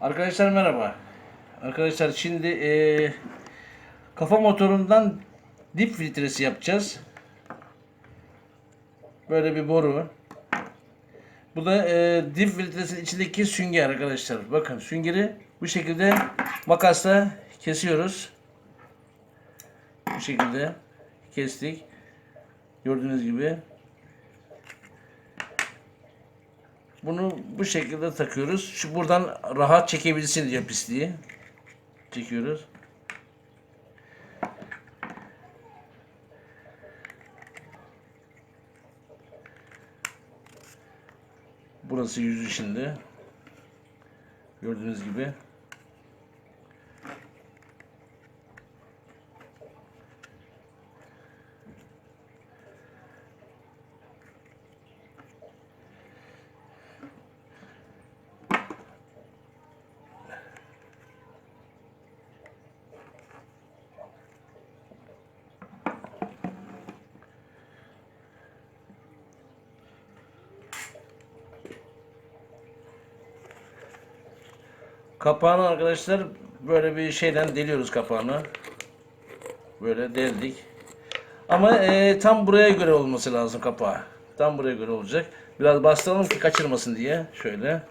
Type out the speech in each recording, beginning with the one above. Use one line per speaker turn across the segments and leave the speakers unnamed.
Arkadaşlar merhaba. Arkadaşlar şimdi eee, kafa motorundan dip filtresi yapacağız. Böyle bir boru. Bu da eee dip filtresinin içindeki sünger arkadaşlar. Bakın süngeri bu şekilde makasla kesiyoruz. Bu şekilde kestik. Gördüğünüz gibi. Bunu bu şekilde takıyoruz. Şu buradan rahat çekebilsin diye pisliği. Çekiyoruz. Burası yüzü şimdi. Gördüğünüz gibi. Kapağını arkadaşlar böyle bir şeyden deliyoruz kapağını. Böyle deldik. Ama e, tam buraya göre olması lazım kapağı. Tam buraya göre olacak. Biraz bastıralım ki kaçırmasın diye. Şöyle.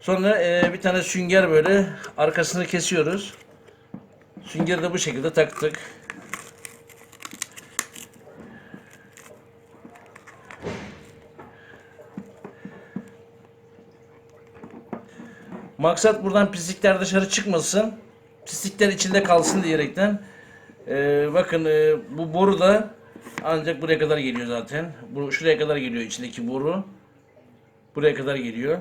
Sonra e, bir tane sünger böyle arkasını kesiyoruz. Süngeri de bu şekilde taktık. Maksat buradan pislikler dışarı çıkmasın. Pislikler içinde kalsın diyerekten. Ee, bakın e, bu boru da ancak buraya kadar geliyor zaten. Bu şuraya kadar geliyor içindeki boru. Buraya kadar geliyor.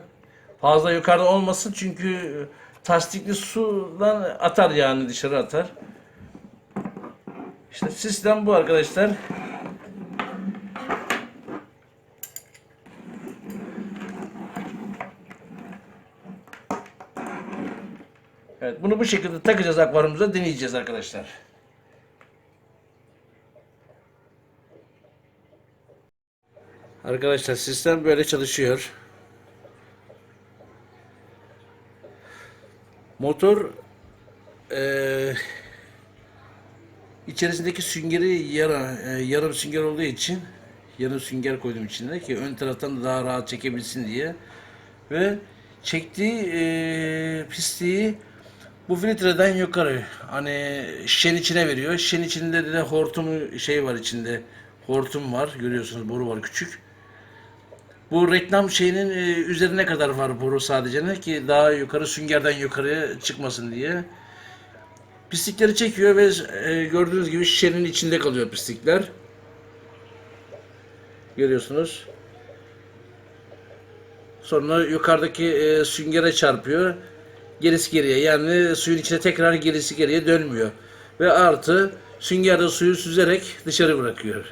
Fazla yukarıda olmasın çünkü tasdikli sudan atar yani dışarı atar. İşte sistem bu arkadaşlar. Evet bunu bu şekilde takacağız akvaryumumuza deneyeceğiz arkadaşlar. Arkadaşlar sistem böyle çalışıyor. Motor eee içerisindeki süngeri yara, e, yarım sünger olduğu için yarım sünger koydum içine ki ön taraftan da daha rahat çekebilsin diye ve çektiği e, pisliği bu filtreden yukarı hani şişenin içine veriyor. Şişenin içinde de hortumu şey var içinde. Hortum var. Görüyorsunuz boru var küçük. Bu reklam şeyinin e, üzerine kadar var boru sadece ne ki daha yukarı süngerden yukarıya çıkmasın diye. Pislikleri çekiyor ve e, gördüğünüz gibi şişenin içinde kalıyor pislikler. Görüyorsunuz. Sonra yukarıdaki e, süngere çarpıyor. Gerisi geriye yani suyun içine tekrar gerisi geriye dönmüyor. Ve artı süngerde suyu süzerek dışarı bırakıyor.